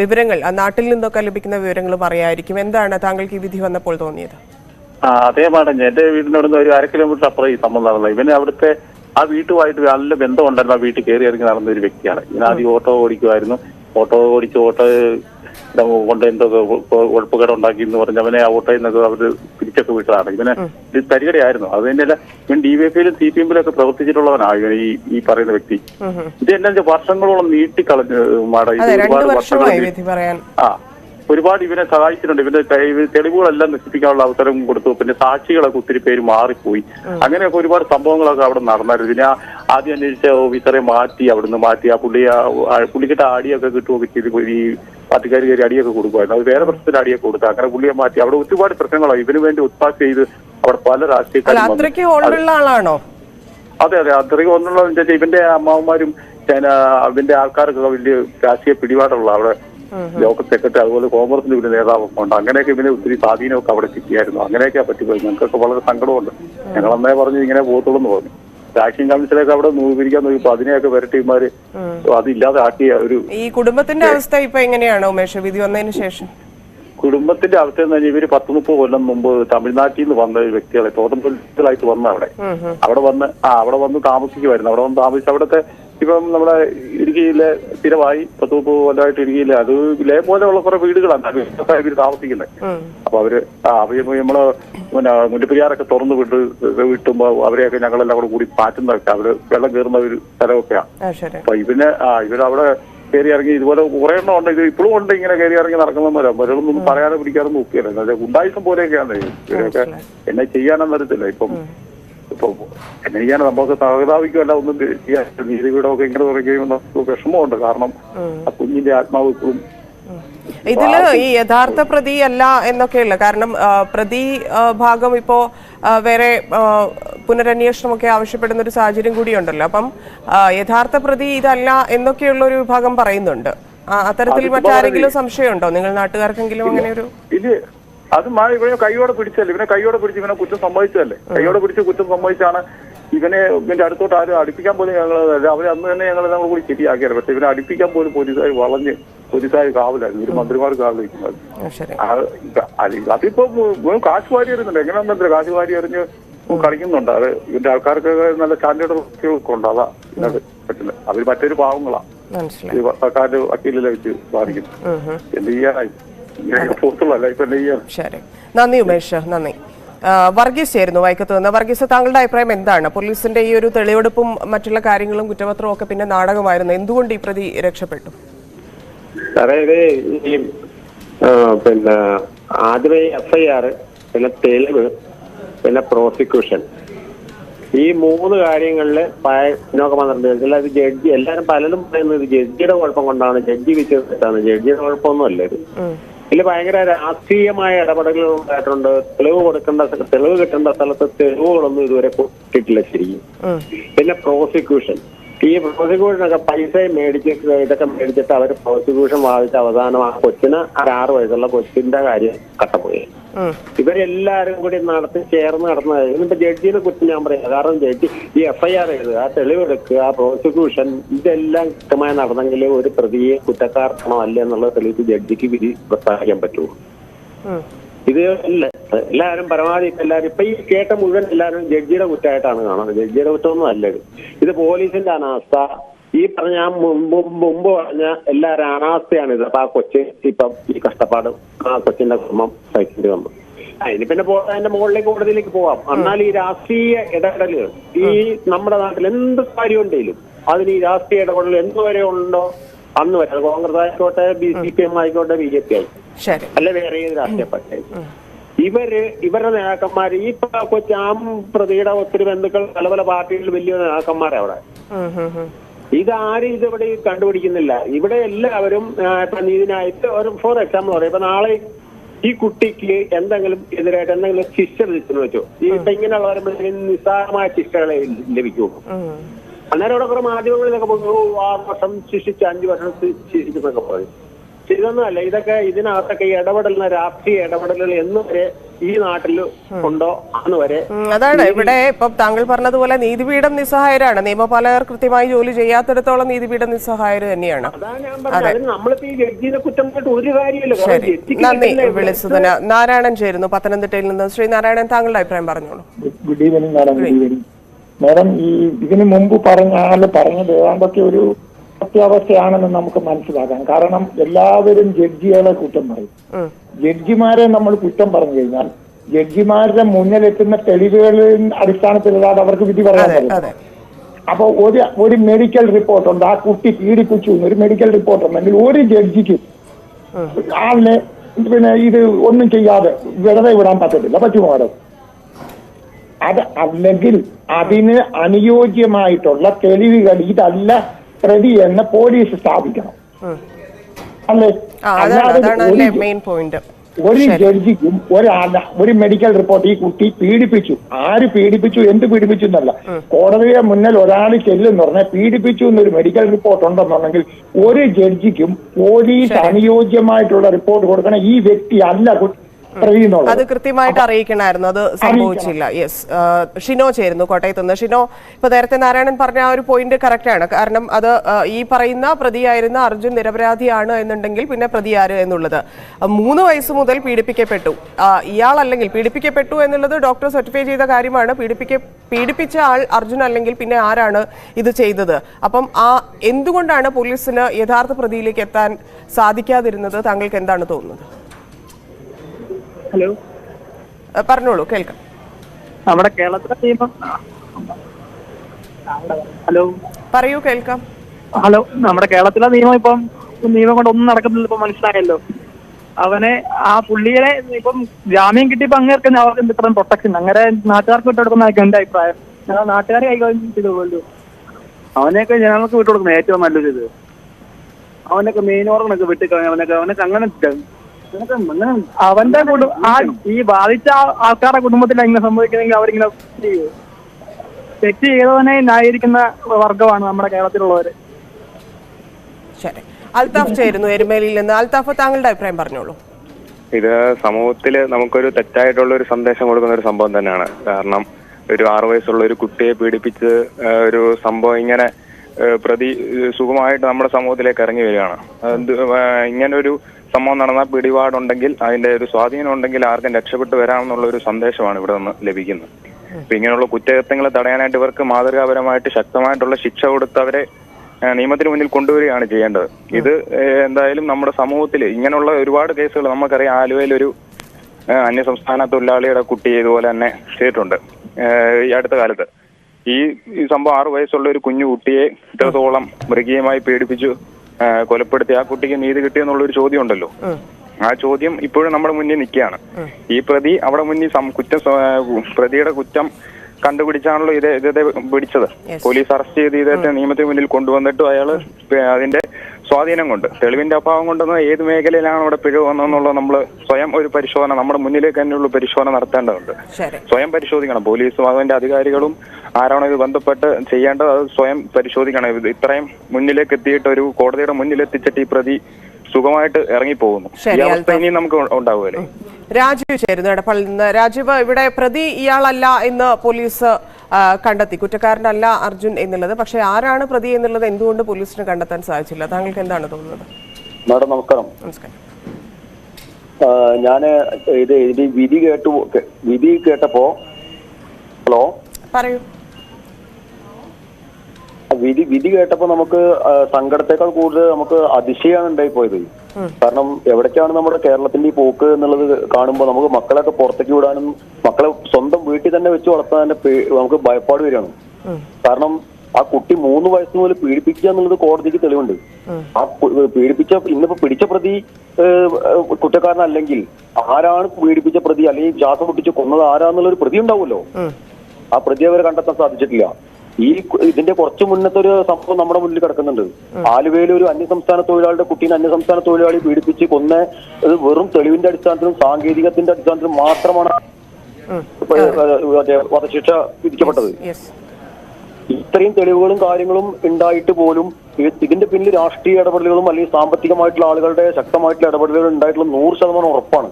വിവരങ്ങൾ നാട്ടിൽ നിന്നൊക്കെ ലഭിക്കുന്ന വിവരങ്ങൾ പറയായിരിക്കും. എന്താണ് താങ്കൾക്ക് ഈ വിധി വന്നപ്പോൾ തോന്നിയത്? അതേ മാഡം എന്റെ വീടിനോട് ഒരു അര കിലോമീറ്റർ അപ്പുറം ഈ സംഭവം നടന്നത് ഇവന് അവിടുത്തെ ആ വീട്ടുമായിട്ട് നല്ല ബന്ധമുണ്ടായിരുന്നു. ആ വീട്ടിൽ കയറി ഇറങ്ങി നടന്ന ഒരു വ്യക്തിയാണ്. ഇവൻ ആദ്യം ഓട്ടോ ഓടിക്കുമായിരുന്നു. ഓട്ടോ ഓടിച്ച് ഓട്ടോ കൊണ്ട് എന്തോ ഉഴപ്പുകട ഉണ്ടാക്കി എന്ന് പറഞ്ഞ് അവനെ ആ ഓട്ടോയിൽ അവർ അവർ തിരിച്ചൊക്കെ വിട്ടതാണ് ഇവനെ ഇത് തരികടയായിരുന്നു അത് തന്നെയല്ല ഇവൻ ഡി വൈ എഫിലും സി പി എമ്മിലും ഒക്കെ പ്രവർത്തിച്ചിട്ടുള്ളവനാണ് ഇവൻ ഈ ഈ പറയുന്ന വ്യക്തി. ഇത് എന്നാ വെച്ചാൽ വർഷങ്ങളോളം നീട്ടിക്കളഞ്ഞു മാഡം ഇത് ഒരുപാട് വർഷങ്ങൾ ആ ഒരുപാട് ഇവനെ സഹായിച്ചിട്ടുണ്ട്. ഇവന്റെ തെളിവുകളെല്ലാം നശിപ്പിക്കാനുള്ള അവസരം കൊടുത്തു. പിന്നെ സാക്ഷികളൊക്കെ ഒത്തിരി പേര് മാറിപ്പോയി. അങ്ങനെയൊക്കെ ഒരുപാട് സംഭവങ്ങളൊക്കെ അവിടെ നടന്നായിരുന്നു. പിന്നെ ആദ്യം അന്വേഷിച്ച ഓഫീസറെ മാറ്റി അവിടുന്ന് മാറ്റി. ആ പുള്ളി പുള്ളിക്കിട്ട് ആടിയൊക്കെ കിട്ടുകയൊക്കെ ചെയ്ത്. ഈ പാർട്ടിക്കാർ കയറി അടിയൊക്കെ കൊടുക്കുമായിരുന്നു അത് വേറെ പ്രശ്നത്തിൽ അടിയൊക്കെ കൊടുത്തു. അങ്ങനെ പുള്ളിയെ മാറ്റി. അവിടെ ഒരുപാട് പ്രശ്നങ്ങളാണ് ഇവന് വേണ്ടി ഉത്പാദ ചെയ്ത് അവിടെ പല രാഷ്ട്രീയക്കാരും. അത്രയ്ക്ക് ആളാണോ? അതെ അതെ. അത്രയും ഒന്നുള്ള വെച്ചാൽ ഇവന്റെ അമ്മാവന്മാരും അവന്റെ ആൾക്കാർക്കൊക്കെ വലിയ രാഷ്ട്രീയ പിടിപാടുള്ള അവിടെ ലോക്കൽ സെക്രട്ടറി അതുപോലെ കോൺഗ്രസിന്റെ വലിയ നേതാവൊക്കെ ഉണ്ട് അങ്ങനെയൊക്കെ ഇവന് ഒത്തിരി സ്വാധീനമൊക്കെ അവിടെ കിട്ടിയായിരുന്നു. അങ്ങനെയൊക്കെ പറ്റിപ്പോയി ഞങ്ങൾക്കൊക്കെ വളരെ സങ്കടമുണ്ട്. ഞങ്ങൾ അന്നേ പറഞ്ഞു ഇങ്ങനെ പോകത്തുള്ളൂ എന്ന് പറഞ്ഞു. രാഷ്ട്രീയ കൗൺസിലൊക്കെ അവിടെ നൂപിരിക്കാൻ നോക്കിയപ്പോ അതിനെയൊക്കെ വരട്ടിമാര് അതില്ലാതെ ആക്കിയ ഒരു ഈ കുടുംബത്തിന്റെ അവസ്ഥ ഇപ്പൊ എങ്ങനെയാണ് ഉമേഷ്? വിധി വന്നതിന് ശേഷം. കുടുംബത്തിന്റെ അവസ്ഥ എന്ന് പറഞ്ഞാൽ ഇവർ പത്ത് മുപ്പത് കൊല്ലം മുമ്പ് തമിഴ്നാട്ടിൽ നിന്ന് വന്ന വ്യക്തികളെ തോട്ടംപൊലികളായിട്ട് വന്ന അവിടെ. അവിടെ വന്ന് ആ അവിടെ വന്ന് താമസിക്കുമായിരുന്നു അവിടെ വന്ന് താമസിച്ച് അവിടുത്തെ ഇപ്പം നമ്മുടെ ഇടുക്കിയിലെ സ്ഥിരമായി പത്തുപ്പ് കൊല്ലമായിട്ട് ഇടുക്കിയിലെ അത് ലേ പോലെയുള്ള കുറെ വീടുകളാണ്. ഇവർ താമസിക്കുന്നത് അപ്പൊ അവർ ആ അവർ നമ്മൾ പിന്നെ മുല്ലപ്പെരിയാറൊക്കെ തുറന്നു വിട്ട് വിട്ടുമ്പോ അവരെയൊക്കെ ഞങ്ങളെല്ലാം കൂടെ കൂടി മാറ്റുന്നതൊക്കെ അവർ വെള്ളം കയറുന്ന ഒരു സ്ഥലമൊക്കെയാണ് അപ്പൊ ഇവന് ആ ഇവരവിടെ കയറി ഇറങ്ങി ഇതുപോലെ കുറെ എണ്ണം ഉണ്ട്. ഇത് ഇപ്പോഴും ഉണ്ട് ഇങ്ങനെ കയറി ഇറങ്ങി നടക്കുന്നവരാ അവരൊന്നും പറയാതെ പിടിക്കാതെ നോക്കിയല്ലോ. ഗുണ്ടായുസം പോലെയൊക്കെയാണ്. ഇവരൊക്കെ എന്നെ ചെയ്യാനൊന്നും അറിയത്തില്ല. ഇപ്പം ഇപ്പൊ എന്നെ ചെയ്യാൻ നമുക്ക് സഹതാപിക്കുമല്ല ഒന്നും ചെയ്യാൻ നീതിപീഠമൊക്കെ ഇങ്ങനെ തുടങ്ങുകയും നമുക്ക് വിഷമമുണ്ട്. കാരണം ആ കുഞ്ഞിന്റെ ആത്മാവ് ഇപ്പോഴും ഇതിൽ ഈ യഥാർത്ഥ പ്രതി അല്ല എന്നൊക്കെയുള്ള കാരണം പ്രതി ഭാഗം ഇപ്പോ വേറെ പുനരന്വേഷണം പുനരന്വേഷണമൊക്കെ ആവശ്യപ്പെടുന്ന ഒരു സാഹചര്യം കൂടിയുണ്ടല്ലോ. അപ്പം യഥാർത്ഥ പ്രതി ഇതല്ല എന്നൊക്കെയുള്ള ഒരു വിഭാഗം പറയുന്നുണ്ട്. അത്തരത്തിൽ മറ്റാരെങ്കിലും സംശയമുണ്ടോ? നിങ്ങൾ നാട്ടുകാർക്കെങ്കിലും അങ്ങനെ ഒരു അത് മാറി ഇവനെ കൈയോടെ പിടിച്ചല്ലേ ഇവനെ കൈയോടെ പിടിച്ച് ഇവനെ കുറ്റം സമ്മതിച്ചതല്ലേ? കൈയോടെ പിടിച്ച് കുറ്റം സമ്മതിച്ചാണ് ഇവനെ ഇവന്റെ അടുത്തോട്ട് ആരും അടുപ്പിക്കാൻ പോലും ഞങ്ങൾ അവരെ അന്ന് തന്നെ ഞങ്ങൾ നമ്മൾ കൂടി ശരിയാക്കിയത്. പക്ഷെ ഇവനെ അടുപ്പിക്കാൻ പോലും പോലീസുകാർ വളഞ്ഞ് പോലീസുകാർ കാവലായിരുന്നു. ഒരു മന്ത്രിമാർ കാവലിരിക്കുന്നത്. അതിപ്പോ കാശ് വാരി എറിയുന്നുണ്ട്. എങ്ങനെയാണെന്നല്ല കാശ് വാരി എറിഞ്ഞ് കളിക്കുന്നുണ്ട്. അത് ഇവന്റെ ആൾക്കാർക്ക് നല്ല സ്റ്റാൻഡേർഡ് വൃത്തികളൊക്കെ ഉണ്ട് അതാ ഇതിനകത്ത് പറ്റുന്നത്. അവർ മറ്റൊരു പാവങ്ങളാ. സർക്കാരിന്റെ വക്കീലിലെ വെച്ച് ബാധിക്കുന്നു. എന്ത് ചെയ്യാനായി? ശരി. നന്ദി ഉമേഷ് നന്ദി. വർഗീസ് ആയിരുന്നു വൈക്കത്ത് നിന്ന് വർഗീസ് താങ്കളുടെ അഭിപ്രായം എന്താണ്? പോലീസിന്റെ ഈ ഒരു തെളിവെടുപ്പും മറ്റുള്ള കാര്യങ്ങളും കുറ്റപത്രവും ഒക്കെ പിന്നെ നാടകമായിരുന്നു. എന്തുകൊണ്ട് ഈ പ്രതി രക്ഷപ്പെട്ടു? അതായത് ഈ പിന്നെ ആദ്യമേ എഫ്ഐആർ പിന്നെ തെളിവ് പിന്നെ പ്രോസിക്യൂഷൻ. ഈ മൂന്ന് കാര്യങ്ങളിൽ അല്ല ഇത് ജഡ്ജി എല്ലാരും പലരും പറയുന്നത് ജഡ്ജിയുടെ കുഴപ്പം കൊണ്ടാണ് ജഡ്ജി വിശ്വസിച്ചാണ്. ജഡ്ജിയുടെ കുഴപ്പമൊന്നുമല്ല ഇത്. ഇതിൽ ഭയങ്കര രാഷ്ട്രീയമായ ഇടപെടലുകൾ ഉണ്ടായിട്ടുണ്ട്. തെളിവ് കൊടുക്കേണ്ട തെളിവ് കിട്ടേണ്ട സ്ഥലത്ത് തെളിവുകളൊന്നും ഇതുവരെ കൊടുത്തിട്ടില്ല ശരിക്കും. പിന്നെ പ്രോസിക്യൂഷൻ ഈ പ്രോസിക്യൂഷനൊക്കെ പൈസ മേടിച്ച് ഇതൊക്കെ മേടിച്ചിട്ട് അവർ പ്രോസിക്യൂഷൻ വാദിച്ച അവസാനം ആ കൊച്ചിന് ആറ് വയസ്സുള്ള കൊച്ചിന്റെ കാര്യം കട്ടപ്പോയി ഇവരെല്ലാരും കൂടി നടത്തി ചേർന്ന് നടന്നത്. ഇന്നിപ്പോ ജഡ്ജിനെ കുറിച്ച് ഞാൻ പറയാം. കാരണം ജഡ്ജി ഈ എഫ്ഐആർ എഴുതുക ആ തെളിവെടുക്കുക പ്രോസിക്യൂഷൻ ഇതെല്ലാം കൃത്യമായി നടന്നെങ്കിൽ ഒരു പ്രതിയെ കുറ്റക്കാരനാണോ അല്ലേ എന്നുള്ള തെളിവ് ജഡ്ജിക്ക് വിധി പ്രസ്താവിക്കാൻ പറ്റുള്ളൂ ഇത് അല്ല. എല്ലാവരും പരമാവധി എല്ലാവരും ഇപ്പൊ ഈ കേട്ട മുഴുവൻ എല്ലാവരും ജഡ്ജിയുടെ കുറ്റമായിട്ടാണ് കാണുന്നത്. ജഡ്ജിയുടെ കുറ്റമൊന്നും അല്ല ഇത് പോലീസിന്റെ അനാസ്ഥ ഈ പറഞ്ഞ മുമ്പ് മുമ്പ് പറഞ്ഞ എല്ലാവരും ഇത് അപ്പൊ ആ കൊച്ചി ഇപ്പം ഈ കഷ്ടപ്പാട് ആ കൊച്ചിന്റെ കുടുംബം സഹിക്കേണ്ടി വന്നു. അതിന് പിന്നെ അതിന്റെ മുകളിലേക്ക് കോടതിയിലേക്ക് പോവാം. എന്നാൽ ഈ രാഷ്ട്രീയ ഇടപെടലുകൾ ഈ നമ്മുടെ നാട്ടിൽ എന്ത് കാര്യം ഉണ്ടെങ്കിലും അതിന് ഈ രാഷ്ട്രീയ ഇടപെടൽ എന്തുവരെ ഉണ്ടോ അന്ന് വരെ. അത് കോൺഗ്രസ് ആയിക്കോട്ടെ ബി സി പി എം ആയിക്കോട്ടെ ബി ജെ പി ആയിക്കോട്ടെ. ശരി അല്ലെ വേറെ ഏത് രാഷ്ട്രീയ പാർട്ടി ഇവർ ഇവരുടെ നേതാക്കന്മാർ ഈ കൊച്ചാം പ്രതിയുടെ ഒത്തിരി ബന്ധുക്കൾ പല പല പാർട്ടികളിൽ വലിയ നേതാക്കന്മാരെ അവിടെ. ഉം, ഉം, ഉം. ഇതാരും ഇതിവിടെ കണ്ടുപിടിക്കുന്നില്ല. ഇവിടെ എല്ലാവരും ഇപ്പൊ നീതിനായിട്ട് ഒരു ഫോർ എക്സാമ്പിൾ പറയാം. ഇപ്പൊ നാളെ ഈ കുട്ടിക്ക് എന്തെങ്കിലും എതിരായിട്ട് എന്തെങ്കിലും ശിക്ഷ ലഭിച്ചെന്ന് വെച്ചോ ഈ ഇപ്പൊ ഇങ്ങനെയുള്ള വരുമ്പോഴത്തേക്കും നിസ്സാരമായ ശിക്ഷകളെ ലഭിക്കുള്ളൂ. അന്നേരം അവിടെ കുറെ മാധ്യമങ്ങളിലൊക്കെ പറഞ്ഞു "ഓ, ആറ് വർഷം ശിക്ഷിച്ച് അഞ്ചു വർഷം ശിക്ഷിച്ചെന്നൊക്കെ പറയും. ഇതൊന്നുമല്ല ഇതൊക്കെ ഇതിനകത്തൊക്കെ ഇടപെടലിന് രാഷ്ട്രീയ ഇടപെടലുകൾ എന്ന് വരെ ഈ നാട്ടിൽ ഉണ്ടോ അന്ന് വരെ അതാണ്. ഇവിടെ ഇപ്പം താങ്കൾ പറഞ്ഞതുപോലെ നീതിപീഠം നിസ്സഹായരാണ്. നിയമപാലകർ കൃത്യമായി ജോലി ചെയ്യാത്തിടത്തോളം നീതിപീഠം നിസ്സഹായർ തന്നെയാണ്. നന്ദി വിളിച്ചതിന്. നാരായണൻ ചേരുന്നു. പത്തനംതിട്ടയിൽ നിന്ന്. ശ്രീ നാരായണൻ താങ്കളുടെ അഭിപ്രായം പറഞ്ഞോളൂ. Good evening madam good evening madam ഈ ഇതിനു മുമ്പ് പറഞ്ഞ ആൾ പറഞ്ഞത് ഏതാണ്ടൊക്കെ ഒരു സത്യാവസ്ഥയാണെന്ന് നമുക്ക് മനസ്സിലാക്കാം. കാരണം എല്ലാവരും ജഡ്ജികളെ കുറ്റം പറയും. ജഡ്ജിമാരെ നമ്മൾ കുറ്റം പറഞ്ഞു കഴിഞ്ഞാൽ ജഡ്ജിമാരുടെ മുന്നിലെത്തുന്ന തെളിവുകളിൽ അടിസ്ഥാനത്തിലല്ലാതെ അവർക്ക് വിധി പറയാൻ പറ്റും അപ്പൊ ഒരു ഒരു മെഡിക്കൽ റിപ്പോർട്ടുണ്ട് ആ കുട്ടി പീഡിപ്പിച്ചു ഒരു മെഡിക്കൽ റിപ്പോർട്ട് ഉണ്ടെങ്കിൽ ഒരു ജഡ്ജിക്ക് ആളിനെ പിന്നെ ഇത് ഒന്നും ചെയ്യാതെ വെറുതെ വിടാൻ പറ്റത്തില്ല. പറ്റുമോ അത്? അത് അല്ലെങ്കിൽ അതിന് അനുയോജ്യമായിട്ടുള്ള തെളിവുകൾ ഇതല്ല പ്രതി എന്ന് പോലീസ് സ്ഥാപിക്കണം. അല്ലേ? അല്ലാതെ ഒരു ഒരു ജഡ്ജിക്കും ഒരാള ഒരു മെഡിക്കൽ റിപ്പോർട്ട് ഈ കുട്ടി പീഡിപ്പിച്ചു. ആര് പീഡിപ്പിച്ചു എന്ത് പീഡിപ്പിച്ചു എന്നല്ല. കോടതിയെ മുന്നിൽ ഒരാൾ ചെല്ലുന്നു പറഞ്ഞാൽ പീഡിപ്പിച്ചു എന്നൊരു മെഡിക്കൽ റിപ്പോർട്ട് ഉണ്ടെന്നുണ്ടെങ്കിൽ ഒരു ജഡ്ജിക്കും പോലീസ് അനുയോജ്യമായിട്ടുള്ള റിപ്പോർട്ട് കൊടുക്കണം ഈ വ്യക്തി അല്ല അത് കൃത്യമായിട്ട് അറിയിക്കണമായിരുന്നു അത് സംഭവിച്ചില്ല. യെസ് ഷിനോ ചേരുന്നു കോട്ടയത്ത് നിന്ന്. ഷിനോ ഇപ്പൊ നേരത്തെ നാരായണൻ പറഞ്ഞ ആ ഒരു പോയിന്റ് കറക്റ്റ് ആണ്. കാരണം അത് ഈ പറയുന്ന പ്രതിയായിരുന്ന അർജുൻ നിരപരാധിയാണ് എന്നുണ്ടെങ്കിൽ പിന്നെ പ്രതി ആര് എന്നുള്ളത്? മൂന്ന് വയസ്സ് മുതൽ പീഡിപ്പിക്കപ്പെട്ടു. ഇയാൾ ഇയാളല്ലെങ്കിൽ പീഡിപ്പിക്കപ്പെട്ടു എന്നുള്ളത് ഡോക്ടർ സർട്ടിഫൈ ചെയ്ത കാര്യമാണ്. പീഡിപ്പിക്ക പീഡിപ്പിച്ച ആൾ അർജുൻ അല്ലെങ്കിൽ പിന്നെ ആരാണ് ഇത് ചെയ്തത്? അപ്പം ആ എന്തുകൊണ്ടാണ് പോലീസിന് യഥാർത്ഥ പ്രതിയിലേക്ക് എത്താൻ സാധിക്കാതിരുന്നത്? താങ്കൾക്ക് എന്താണ് തോന്നുന്നത്? ഹലോ പറഞ്ഞോളൂ കേൾക്കാം. നമ്മുടെ കേരളത്തിലെ നിയമം ഹലോ പറയൂ കേൾക്കാം. ഹലോ നമ്മുടെ കേരളത്തിലെ നിയമം ഇപ്പം നിയമം കൊണ്ട് ഒന്നും നടക്കുന്നില്ല ഇപ്പൊ മനസ്സിലായല്ലോ. അവനെ ആ പുള്ളിയെ ഇപ്പം ജാമ്യം കിട്ടിയപ്പോ അങ്ങേർക്ക് അവർക്ക് ഇത്രയും പ്രൊട്ടക്ഷൻ അങ്ങനെ നാട്ടുകാർക്ക് വിട്ടുകൊടുക്കുന്നതായിരിക്കും എന്റെ അഭിപ്രായം? ഞങ്ങൾ നാട്ടുകാരെ കൈകാര്യം ചെയ്തോളൂ അവനെയൊക്കെ ജനങ്ങൾക്ക് വിട്ടുകൊടുക്കുന്നത് ഏറ്റവും നല്ലൊരു ഇത് അവനൊക്കെ മെയിൻ ഓർഗനൊക്കെ വിട്ടിക്കളഞ്ഞ അവനൊക്കെ അവനൊക്കെ അങ്ങനെ അവന്റെ കുടുംബം ആ ഈ ബാധിച്ച ആൾക്കാരുടെ കുടുംബത്തിൽ ഇങ്ങനെ സംഭവിക്കുന്നെങ്കിൽ അവരിങ്ങനെ ചെയ്യൂ. തെറ്റ് ചെയ്തവനെ ന്യായീകരിക്കുന്ന വർഗമാണ് നമ്മുടെ കേരളത്തിലുള്ളവര്. ശരി. അൽത്താഫ് ചേരുന്നു എരുമേലിയിൽ നിന്ന്. അൽതാഫ് താങ്കളുടെ അഭിപ്രായം പറഞ്ഞോളൂ. ഇത് സമൂഹത്തിൽ നമുക്കൊരു തെറ്റായിട്ടുള്ള ഒരു സന്ദേശം കൊടുക്കുന്ന ഒരു സംഭവം തന്നെയാണ്. കാരണം ഒരു ആറു വയസ്സുള്ള ഒരു കുട്ടിയെ പീഡിപ്പിച്ച് ഒരു സംഭവം ഇങ്ങനെ പ്രതി സുഖമായിട്ട് നമ്മുടെ സമൂഹത്തിലേക്ക് ഇറങ്ങി വരികയാണ്. ഇങ്ങനൊരു ഇങ്ങനെ ഒരു സംഭവം നടന്ന പിടിപാടുണ്ടെങ്കിൽ അതിന്റെ ഒരു സ്വാധീനം ഉണ്ടെങ്കിൽ ആർക്കും രക്ഷപ്പെട്ടു വരാമെന്നുള്ള ഒരു സന്ദേശമാണ് ഇവിടെ നിന്ന് ലഭിക്കുന്നത്. അപ്പൊ ഇങ്ങനെയുള്ള കുറ്റകൃത്യങ്ങളെ തടയാനായിട്ട് ഇവർക്ക് മാതൃകാപരമായിട്ട് ശക്തമായിട്ടുള്ള ശിക്ഷ കൊടുത്തവരെ നിയമത്തിന് മുന്നിൽ കൊണ്ടുവരികയാണ് ചെയ്യേണ്ടത്. ഇത് എന്തായാലും നമ്മുടെ സമൂഹത്തിൽ ഇങ്ങനെയുള്ള ഒരുപാട് കേസുകൾ നമുക്കറിയാം. ആലുവയിൽ ഒരു അന്യ അന്യസംസ്ഥാന തൊഴിലാളിയുടെ കുട്ടി ഇതുപോലെ തന്നെ ചെയ്തിട്ടുണ്ട്. ഈ അടുത്ത കാലത്ത്. ഈ സംഭവം ആറു വയസ്സുള്ള ഒരു കുഞ്ഞു കുട്ടിയെ ഇത്രത്തോളം മൃഗീയമായി പീഡിപ്പിച്ചു. കൊലപ്പെടുത്തി ആ കുട്ടിക്ക് നീതി കിട്ടിയെന്നുള്ള ഒരു ചോദ്യം ഉണ്ടല്ലോ ആ ചോദ്യം ഇപ്പോഴും നമ്മുടെ മുന്നിൽ നിൽക്കുകയാണ്. ഈ പ്രതി അവിടെ മുന്നിൽ കുറ്റം പ്രതിയുടെ കുറ്റം കണ്ടുപിടിച്ചാണല്ലോ ഇതേ ഇതേ പിടിച്ചത്. പോലീസ് അറസ്റ്റ് ചെയ്ത് ഇദ്ദേഹത്തെ നിയമത്തിന് മുന്നിൽ കൊണ്ടുവന്നിട്ടും അയാൾ അതിന്റെ സ്വാധീനം കൊണ്ട് തെളിവിന്റെ അഭാവം കൊണ്ടൊന്നും ഏത് മേഖലയിലാണ് അവിടെ പിഴവ് വന്നതെന്നുള്ളത് നമ്മൾ സ്വയം ഒരു പരിശോധന നമ്മുടെ മുന്നിലേക്ക് തന്നെയുള്ള പരിശോധന നടത്തേണ്ടതുണ്ട്. സ്വയം പരിശോധിക്കണം. പോലീസും അതിന്റെ അധികാരികളും ആരാണോ ഇത് ബന്ധപ്പെട്ട് ചെയ്യേണ്ടത് അത് സ്വയം പരിശോധിക്കണം. ഇത് ഇത്രയും മുന്നിലേക്ക് എത്തിയിട്ട് ഒരു കോടതിയുടെ മുന്നിലെത്തിച്ചിട്ട് ഈ പ്രതി സുഖമായിട്ട് ഇറങ്ങിപ്പോകുന്നു. ഈ അവസ്ഥ ഇനിയും നമുക്ക് ഉണ്ടാവുമല്ലേ രാജീവ് ചേരുന്നു ഇടപ്പള്ളിൽ നിന്ന്. രാജീവ് ഇവിടെ പ്രതി ഇയാളല്ല എന്ന് പോലീസ് കണ്ടെത്തി. കുറ്റക്കാരനല്ല അർജുൻ എന്നുള്ളത്. പക്ഷേ ആരാണ് പ്രതി എന്നുള്ളത് എന്തുകൊണ്ട് പോലീസിന് കണ്ടെത്താൻ സാധിച്ചില്ല? താങ്കൾക്ക് എന്താണ് തോന്നുന്നത്? മാഡം നമസ്കാരം. നമസ്കാരം. ഞാൻ ഇത് ഇത് വിധി കേട്ടു വിധി കേട്ടപ്പോ ഹലോ? പറയൂ. വിധി വിധി കേട്ടപ്പോ നമുക്ക് സങ്കടത്തെക്കാൾ കൂടുതൽ നമുക്ക് അതിശയാണ് ഉണ്ടായി പോയത് കാരണം എവിടേക്കാണ് നമ്മുടെ കേരളത്തിന്റെ ഈ പോക്ക് എന്നുള്ളത് കാണുമ്പോൾ നമുക്ക് മക്കളൊക്കെ പുറത്തേക്ക് വിടാനും മക്കളെ സ്വന്തം വീട്ടിൽ തന്നെ വെച്ച് വളർത്താൻ തന്നെ നമുക്ക് ഭയപ്പാട് വരികയാണ്. കാരണം ആ കുട്ടി മൂന്ന് വയസ്സ് മുതൽ പീഡിപ്പിക്കുക എന്നുള്ളത് കോടതിക്ക് തെളിവുണ്ട്. ആ പീഡിപ്പിച്ച ഇന്നിപ്പോ പിടിച്ച പ്രതി കുറ്റക്കാരനല്ലെങ്കിൽ ആരാണ് പീഡിപ്പിച്ച പ്രതി? അല്ലെങ്കിൽ ശ്വാസം പൊട്ടിച്ച് കൊന്നത് ആരാന്നുള്ള ഒരു പ്രതി ഉണ്ടാവുമല്ലോ. ആ പ്രതി അവരെ കണ്ടെത്താൻ സാധിച്ചിട്ടില്ല. ഈ ഇതിന്റെ കുറച്ച് മുന്നത്തെ ഒരു സംഭവം നമ്മുടെ മുന്നിൽ കിടക്കുന്നുണ്ട്. ആലുവയിൽ ഒരു അന്യസംസ്ഥാന തൊഴിലാളിയുടെ കുട്ടീനെ അന്യസംസ്ഥാന തൊഴിലാളി പീഡിപ്പിച്ച് കൊന്ന ഇത് വെറും തെളിവിന്റെ അടിസ്ഥാനത്തിലും സാങ്കേതികത്തിന്റെ അടിസ്ഥാനത്തിലും മാത്രമാണ് വധശിക്ഷ വിധിക്കപ്പെട്ടത്. ഇത്രയും തെളിവുകളും കാര്യങ്ങളും ഉണ്ടായിട്ട് പോലും ഇതിന്റെ പിന്നിൽ രാഷ്ട്രീയ ഇടപെടലുകളും അല്ലെങ്കിൽ സാമ്പത്തികമായിട്ടുള്ള ആളുകളുടെ ശക്തമായിട്ടുള്ള ഇടപെടലുകൾ ഉണ്ടായിട്ടുള്ള നൂറ് ശതമാനം ഉറപ്പാണ്.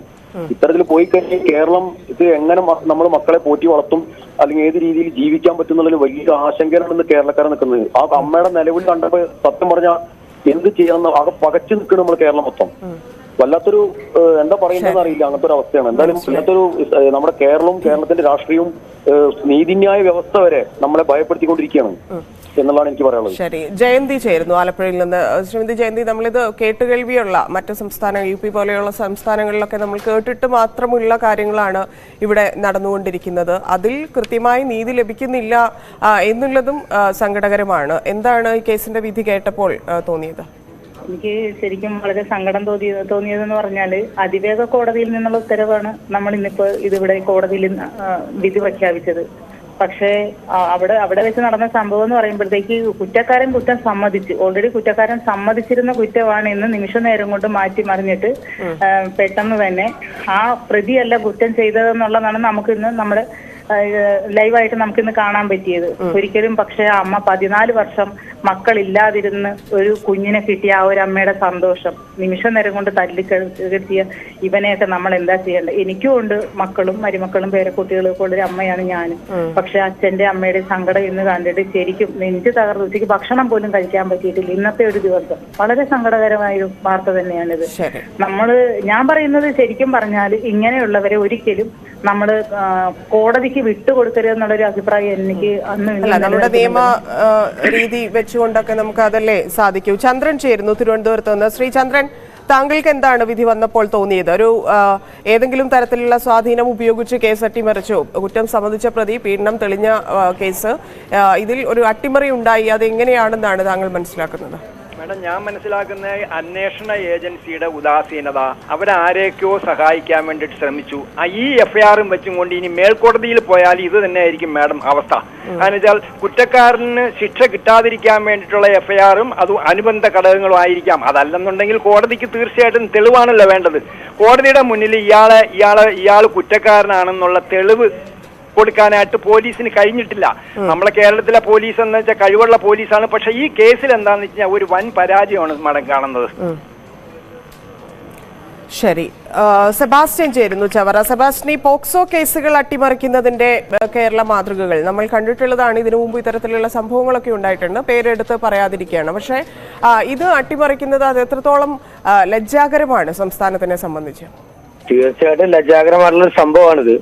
ഇത്തരത്തിൽ പോയി കഴിഞ്ഞാൽ കേരളം ഇത് എങ്ങനെ നമ്മൾ മക്കളെ പോറ്റി വളർത്തും? അല്ലെങ്കിൽ ഏത് രീതിയിൽ ജീവിക്കാൻ പറ്റും എന്നുള്ളൊരു വലിയ ആശങ്കയാണ് ഇന്ന് കേരളക്കാരൻ നിൽക്കുന്നത്. ആ അമ്മയുടെ നിലവിൽ കണ്ടപ്പോ സത്യം പറഞ്ഞാൽ എന്ത് ചെയ്യാന്ന് ആകെ പകച്ചു നിൽക്കണം നമ്മൾ കേരളം മൊത്തം. വല്ലാത്തൊരു എന്താ പറയുന്നത് അറിയില്ല. അങ്ങനത്തെ ഒരു അവസ്ഥയാണ്. എന്തായാലും വല്ലാത്തൊരു നമ്മുടെ കേരളവും കേരളത്തിന്റെ രാഷ്ട്രീയവും നീതിന്യായ വ്യവസ്ഥ വരെ നമ്മളെ ഭയപ്പെടുത്തിക്കൊണ്ടിരിക്കുകയാണ് എന്നുള്ളതാണ് എനിക്ക് പറയാനുള്ളത്. ശരി. ജയന്തി ചേരുന്നു ആലപ്പുഴയിൽ നിന്ന്. ശ്രീമതി ജയന്തി നമ്മളിത് കേട്ടുകേൾവിയുള്ള മറ്റു സംസ്ഥാന യു പി പോലെയുള്ള സംസ്ഥാനങ്ങളിലൊക്കെ നമ്മൾ കേട്ടിട്ട് മാത്രമുള്ള കാര്യങ്ങളാണ് ഇവിടെ നടന്നുകൊണ്ടിരിക്കുന്നത്. അതിൽ കൃത്യമായി നീതി ലഭിക്കുന്നില്ല എന്നുള്ളതും സങ്കടകരമാണ്. എന്താണ് ഈ കേസിന്റെ വിധി കേട്ടപ്പോൾ തോന്നിയത്? എനിക്ക് ശരിക്കും വളരെ സങ്കടം തോന്നിയ തോന്നിയതെന്ന് പറഞ്ഞാൽ അതിവേഗ കോടതിയിൽ നിന്നുള്ള ഉത്തരവാണ് നമ്മൾ ഇന്നിപ്പോ ഇതിവിടെ കോടതിയിൽ വിധി പ്രഖ്യാപിച്ചത്. പക്ഷേ അവിടെ അവിടെ വെച്ച് നടന്ന സംഭവം എന്ന് പറയുമ്പോഴത്തേക്ക് കുറ്റക്കാരൻ കുറ്റം സമ്മതിച്ച്. ഓൾറെഡി കുറ്റക്കാരൻ സമ്മതിച്ചിരുന്ന കുറ്റമാണ് ഇന്ന് നിമിഷ നേരം കൊണ്ട് മാറ്റി മറിഞ്ഞിട്ട് പെട്ടെന്ന് തന്നെ ആ പ്രതിയല്ല കുറ്റം ചെയ്തതെന്നുള്ളതാണ് നമുക്ക് ഇന്ന് നമ്മുടെ ലൈവായിട്ട് നമുക്കിന്ന് കാണാൻ പറ്റിയത്. ഒരിക്കലും പക്ഷേ അമ്മ പതിനാല് വർഷം മക്കളില്ലാതിരുന്ന് ഒരു കുഞ്ഞിനെ കിട്ടിയ ആ ഒരു അമ്മയുടെ സന്തോഷം. നിമിഷ നേരം കൊണ്ട് തല്ലിക്കെടുത്തിയ ഇവനെയൊക്കെ നമ്മൾ എന്താ ചെയ്യേണ്ടത്? എനിക്കും ഉണ്ട് മക്കളും മരുമക്കളും പേരക്കുട്ടികളും ഒക്കെ ഉള്ളൊരു അമ്മയാണ് ഞാനും. പക്ഷെ അച്ഛന്റെ അമ്മയുടെ സങ്കടം ഇന്ന് കണ്ടിട്ട് ശരിക്കും നെഞ്ച് തകർന്ന് ഉച്ചയ്ക്ക് ഭക്ഷണം പോലും കഴിക്കാൻ പറ്റിയിട്ടില്ല ഇന്നത്തെ ഒരു ദിവസം. വളരെ സങ്കടകരമായ ഒരു വാർത്ത തന്നെയാണിത്. നമ്മൾ നമ്മൾ ഞാൻ പറയുന്നത് ശരിക്കും പറഞ്ഞാൽ ഇങ്ങനെയുള്ളവരെ ഒരിക്കലും നമ്മൾ ആ, കോടതിക്ക് വിട്ടുകൊടുക്കരുത് എന്നുള്ളൊരു അഭിപ്രായം എനിക്ക് അന്ന് നമ്മുടെ നിയമ രീതി വെച്ചുകൊണ്ടൊക്കെ നമുക്ക് അതല്ലേ സാധിക്കൂ. ചന്ദ്രൻ ചേരുന്നു തിരുവനന്തപുരത്ത് നിന്ന്. ശ്രീ ചന്ദ്രൻ താങ്കൾക്ക് എന്താണ് വിധി വന്നപ്പോൾ തോന്നിയത്? ഒരു ഏതെങ്കിലും തരത്തിലുള്ള സ്വാധീനം ഉപയോഗിച്ച് കേസ് അട്ടിമറിച്ചോ. കുറ്റം സംബന്ധിച്ച പ്രതി പീഡനം തെളിഞ്ഞ കേസ്. ഇതിൽ ഒരു അട്ടിമറി ഉണ്ടായി. അത് എങ്ങനെയാണെന്നാണ് താങ്കൾ മനസ്സിലാക്കുന്നത്? മാഡം ഞാൻ മനസ്സിലാക്കുന്ന അന്വേഷണ ഏജൻസിയുടെ ഉദാസീനത. അവരാരെയൊക്കെയോ സഹായിക്കാൻ വേണ്ടിയിട്ട് ശ്രമിച്ചു. ആ ഈ എഫ്ഐആറും വെച്ചും കൊണ്ട് ഇനി മേൽക്കോടതിയിൽ പോയാൽ ഇത് തന്നെ ആയിരിക്കും മാഡം അവസ്ഥ. കാരണം വെച്ചാൽ കുറ്റക്കാരന് ശിക്ഷ കിട്ടാതിരിക്കാൻ വേണ്ടിയിട്ടുള്ള എഫ്ഐആറും അത് അനുബന്ധ ഘടകങ്ങളും ആയിരിക്കാം. അതല്ലെന്നുണ്ടെങ്കിൽ കോടതിക്ക് തീർച്ചയായിട്ടും തെളിവാണല്ലോ വേണ്ടത്. കോടതിയുടെ മുന്നിൽ ഇയാളെ ഇയാളെ ഇയാൾ കുറ്റക്കാരനാണെന്നുള്ള തെളിവ് കൊടുക്കാനായിട്ട് പോലീസിന് കഴിഞ്ഞിട്ടില്ല. നമ്മളെ കേരളത്തിലെ പോലീസ് എന്ന് വെച്ചാൽ കഴിവുള്ള പോലീസാണ്. പക്ഷെ ഈ കേസിൽ എന്താന്ന് വെച്ചാൽ ഒരു വൻ പരാജയമാണ് മടം കാണുന്നത്. ശരി. സെബാസ്റ്റ്യൻ ചേരുന്നു ചവറ. സെബാസ്റ്റ്യൻ ഈ പോക്സോ കേസുകൾ അട്ടിമറിക്കുന്നതിന്റെ കേരള മാതൃകകൾ. നമ്മൾ കണ്ടിട്ടുള്ളതാണ് ഇതിനു മുമ്പ് ഇത്തരത്തിലുള്ള സംഭവങ്ങളൊക്കെ ഉണ്ടായിട്ടുണ്ട്. പേരെടുത്ത് പറയാതിരിക്കുകയാണ്. പക്ഷേ ഇത് അട്ടിമറിക്കുന്നത് അത് എത്രത്തോളം ലജ്ജാകരമാണ് സംസ്ഥാനത്തിനെ സംബന്ധിച്ച്? തീർച്ചയായിട്ടും ലജ്ജാകരമായിട്ടുള്ള ഒരു സംഭവമാണിത്.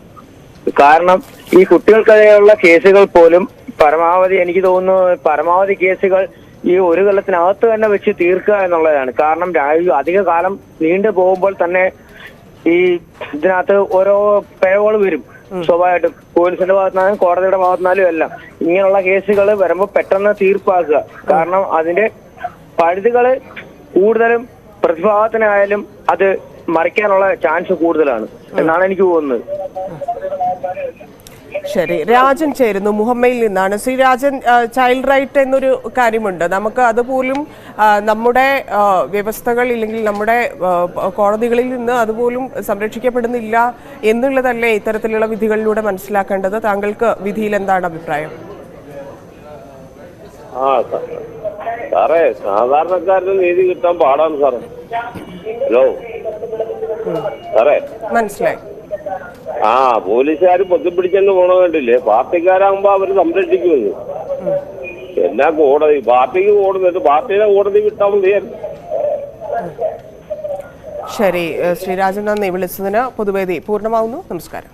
കാരണം ഈ കുട്ടികൾക്കെതിരെയുള്ള കേസുകൾ പോലും പരമാവധി എനിക്ക് തോന്നുന്നു പരമാവധി കേസുകൾ ഈ ഒരു കൊല്ലത്തിനകത്ത് തന്നെ വെച്ച് തീർക്കുക എന്നുള്ളതാണ്. കാരണം അധിക കാലം നീണ്ടു പോകുമ്പോൾ തന്നെ ഈ ഇതിനകത്ത് ഓരോ പിഴവുകൾ വരും. സ്വാഭാവികമായിട്ടും പോലീസിന്റെ ഭാഗത്തുനിന്നാലും കോടതിയുടെ ഭാഗത്തുനിന്നാലും എല്ലാം. ഇങ്ങനെയുള്ള കേസുകൾ വരുമ്പോൾ പെട്ടെന്ന് തീർപ്പാക്കുക. കാരണം അതിന്റെ പഴുതുകൾ കൂടുതലും പ്രതിഭാഗത്തിനായാലും അത് മറിക്കാനുള്ള ചാൻസ് കൂടുതലാണ് എന്നാണ് എനിക്ക് തോന്നുന്നത്. ശരി രാജൻ ചേരുന്നു മുഹമ്മയിൽ നിന്നാണ്. ശ്രീ രാജൻ ചൈൽഡ് റൈറ്റ് എന്നൊരു കാര്യമുണ്ട്. നമുക്ക് അതുപോലും നമ്മുടെ വ്യവസ്ഥകൾ ഇല്ലെങ്കിൽ നമ്മുടെ കോടതികളിൽ നിന്ന് അതുപോലും സംരക്ഷിക്കപ്പെടുന്നില്ല എന്നുള്ളതല്ലേ ഇത്തരത്തിലുള്ള വിധികളിലൂടെ മനസ്സിലാക്കേണ്ടത്? താങ്കൾക്ക് വിധിയിൽ എന്താണ് അഭിപ്രായം? ആ സാറേ സാധാരണക്കാരന് നീതി കിട്ടാൻ പാടാണ് സാറേ. ഹലോ. സാറേ. മനസ്സിലായി. ആ പോലീസുകാർ പൊത്തിപ്പിടിച്ചെന്ന് പോണ വേണ്ടില്ലേ പാർട്ടിക്കാരാകുമ്പോ അവർ സംരക്ഷിക്കുമെന്ന്. എന്നാ കോടതി പാർട്ടിക്ക് കോടതി പാർട്ടിയുടെ കോടതി വിട്ടാൽ മതിയായിരുന്നു ശരി ശ്രീരാജൻ നന്ദി വിളിച്ചതിന് പൊതുവേദി പൂർണമാവുന്നു. നമസ്കാരം.